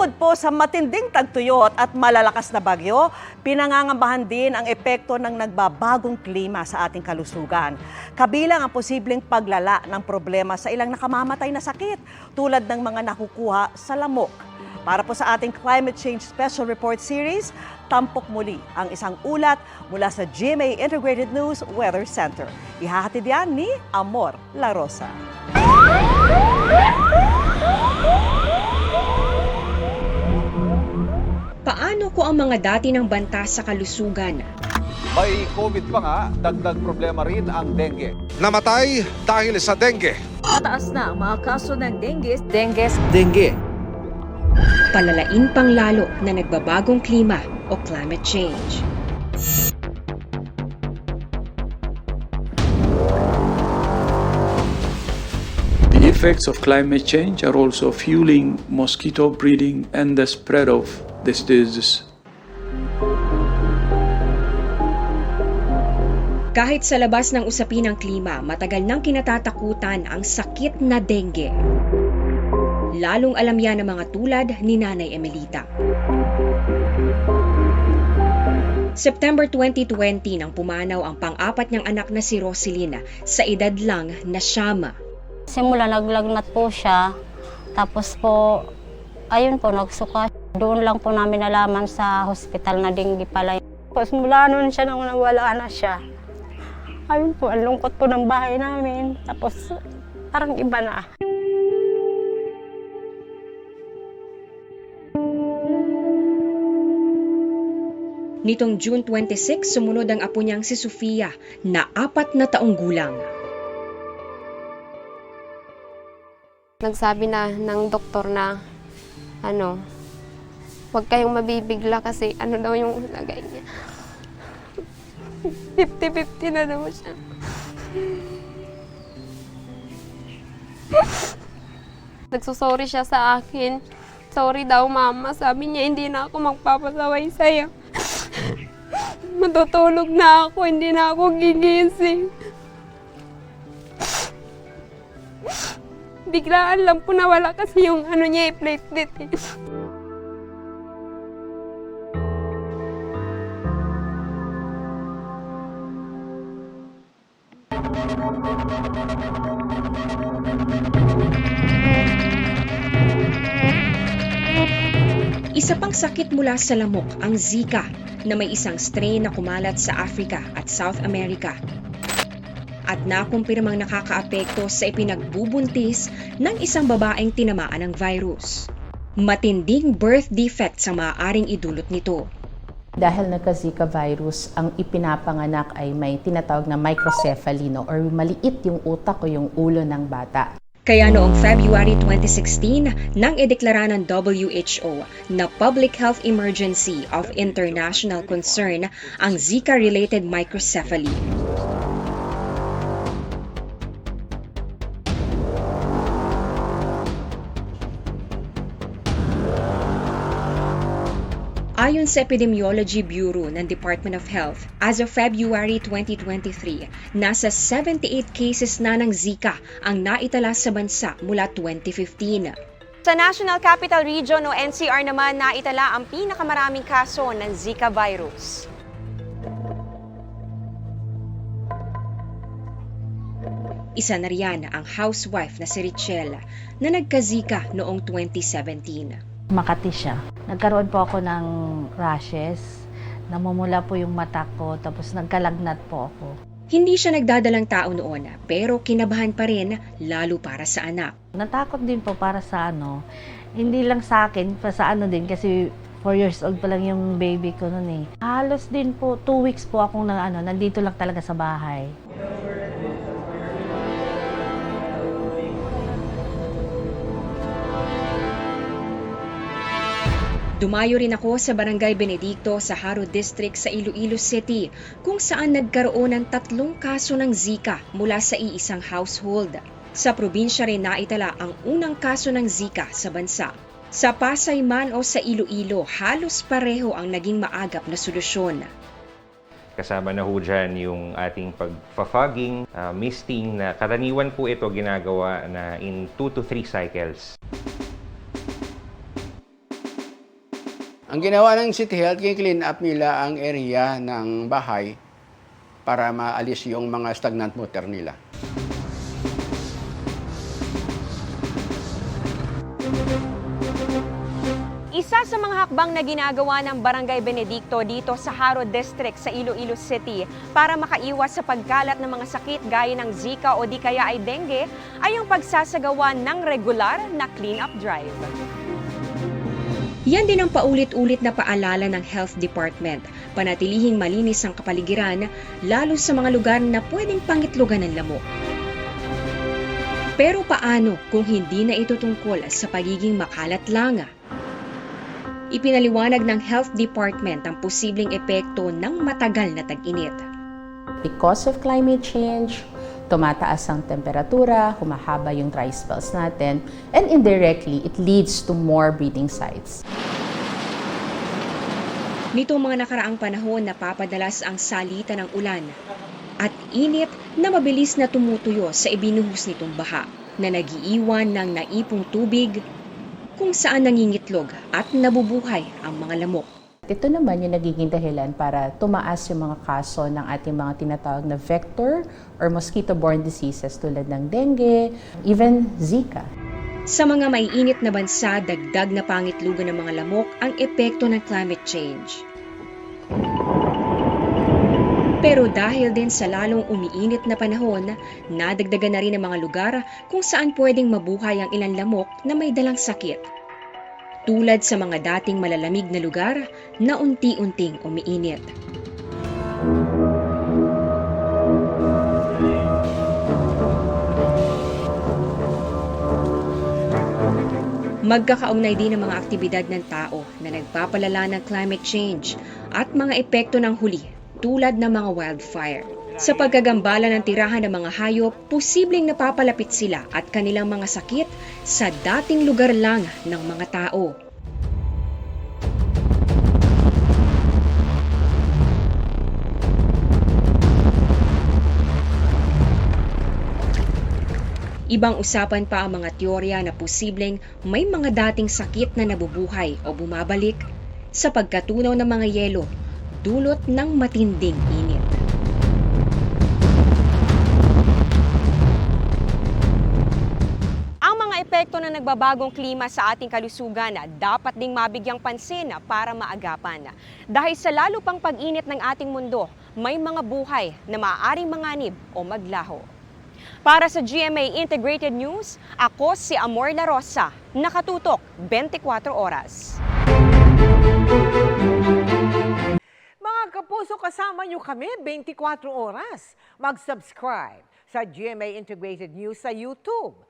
Bukod po sa matinding tagtuyot at malalakas na bagyo, pinangangambahan din ang epekto ng nagbabagong klima sa ating kalusugan. Kabilang ang posibleng paglala ng problema sa ilang nakamamatay na sakit tulad ng mga nakukuha sa lamok. Para po sa ating Climate Change Special Report Series, tampok muli ang isang ulat mula sa GMA Integrated News Weather Center. Ihahatid yan ni Amor La Rosa. Paano ko ang mga dati ng banta sa kalusugan? May COVID pa nga, dagdag problema rin ang dengue. namatay dahil sa dengue. Mataas na ang mga kaso ng dengue. Dengue. Dengue. Palalain pang lalo na nagbabagong klima o climate change. The effects of climate change are also fueling mosquito breeding and the spread of this disease. Kahit sa labas ng usapin ng klima, matagal nang kinatatakutan ang sakit na dengue. Lalong alam yan ng mga tulad ni Nanay Emelita. September 2020 nang pumanaw ang pang-apat niyang anak na si Roselina sa edad lang na siyama. Simula naglagnat po siya. Tapos po, ayun po, nagsuka. Doon lang po namin nalaman sa hospital na dinggi pala. Tapos mula noon siya nang nawala na siya. Ayun po, ang lungkot po ng bahay namin. Tapos parang iba na. Nitong June 26, sumunod ang apo niyang si Sofia na apat na taong gulang. Nagsabi na ng doktor na ano, huwag kayong mabibigla kasi ano daw yung lagay niya. 50-50 na daw siya. Nagsusorry siya sa akin. Sorry daw mama, sabi niya hindi na ako magpapasaway sa'yo. Matutulog na ako, hindi na ako gigising. Biglaan lang po nawala kasi yung ano niya, eh, platelet eh. Isa pang sakit mula sa lamok ang Zika na may isang strain na kumalat sa Africa at South America. At nakumpirmang nakakaapekto sa ipinagbubuntis ng isang babaeng tinamaan ng virus. Matinding birth defects ang maaaring idulot nito. Dahil nagka-Zika virus, ang ipinapanganak ay may tinatawag na microcephaly no? or maliit yung utak o yung ulo ng bata. Kaya noong February 2016, nang ideklara ng WHO na Public Health Emergency of International Concern ang Zika-related microcephaly. Ayon sa Epidemiology Bureau ng Department of Health, as of February 2023, nasa 78 cases na ng Zika ang naitala sa bansa mula 2015. Sa National Capital Region o NCR naman naitala ang pinakamaraming kaso ng Zika virus. Isa na riyan ang housewife na si Richelle na nagka-Zika noong 2017. Makati siya. Nagkaroon po ako ng rashes. Namumula po yung mata ko, tapos nagkalagnat po ako. Hindi siya nagdadalang tao noon pero kinabahan pa rin lalo para sa anak. Natakot din po para sa ano, hindi lang sa akin, pa sa ano din kasi 4 years old pa lang yung baby ko noon eh. Halos din po, 2 weeks po akong na, ano, nandito lang talaga sa bahay. Dumayo rin ako sa Barangay Benedicto sa Haro District sa Iloilo City kung saan nagkaroon ng tatlong kaso ng Zika mula sa iisang household. Sa probinsya rin naitala ang unang kaso ng Zika sa bansa. Sa Pasay man o sa Iloilo, halos pareho ang naging maagap na solusyon. Kasama na ho dyan yung ating pag-fogging, uh, misting na karaniwan po ito ginagawa na in 2 to 3 cycles. Ang ginawa ng City Health, clean up nila ang area ng bahay para maalis yung mga stagnant water nila. Isa sa mga hakbang na ginagawa ng Barangay Benedicto dito sa Haro District sa Iloilo City para makaiwas sa pagkalat ng mga sakit gaya ng Zika o di kaya ay dengue ay ang pagsasagawa ng regular na clean-up drive. Yan din ang paulit-ulit na paalala ng Health Department. Panatilihing malinis ang kapaligiran, lalo sa mga lugar na pwedeng pangitlugan ng lamok. Pero paano kung hindi na ito tungkol sa pagiging makalat lang? Ipinaliwanag ng Health Department ang posibleng epekto ng matagal na tag-init. Because of climate change, tumataas ang temperatura, humahaba yung dry spells natin, and indirectly, it leads to more breeding sites. Nitong mga nakaraang panahon napapadalas ang salita ng ulan at init na mabilis na tumutuyo sa ibinuhos nitong baha na nagiiwan ng naipong tubig kung saan nangingitlog at nabubuhay ang mga lamok. Ito naman yung nagiging dahilan para tumaas yung mga kaso ng ating mga tinatawag na vector or mosquito-borne diseases tulad ng dengue, even Zika. Sa mga maiinit na bansa, dagdag na pangitlugan ng mga lamok ang epekto ng climate change. Pero dahil din sa lalong umiinit na panahon, nadagdagan na rin ang mga lugar kung saan pwedeng mabuhay ang ilang lamok na may dalang sakit. Tulad sa mga dating malalamig na lugar na unti-unting umiinit. Magkakaugnay din ang mga aktibidad ng tao na nagpapalala ng climate change at mga epekto ng huli tulad ng mga wildfire. Sa pagkagambala ng tirahan ng mga hayop, posibleng napapalapit sila at kanilang mga sakit sa dating lugar lang ng mga tao. Ibang usapan pa ang mga teorya na posibleng may mga dating sakit na nabubuhay o bumabalik sa pagkatunaw ng mga yelo dulot ng matinding init. Ng nagbabagong klima sa ating kalusugan na dapat ding mabigyang pansin para maagapan. Dahil sa lalo pang pag-init ng ating mundo, may mga buhay na maaaring manganib o maglaho. Para sa GMA Integrated News, ako si Amor La Rosa, nakatutok 24 oras. Mga kapuso, kasama nyo kami 24 oras. Mag-subscribe sa GMA Integrated News sa YouTube.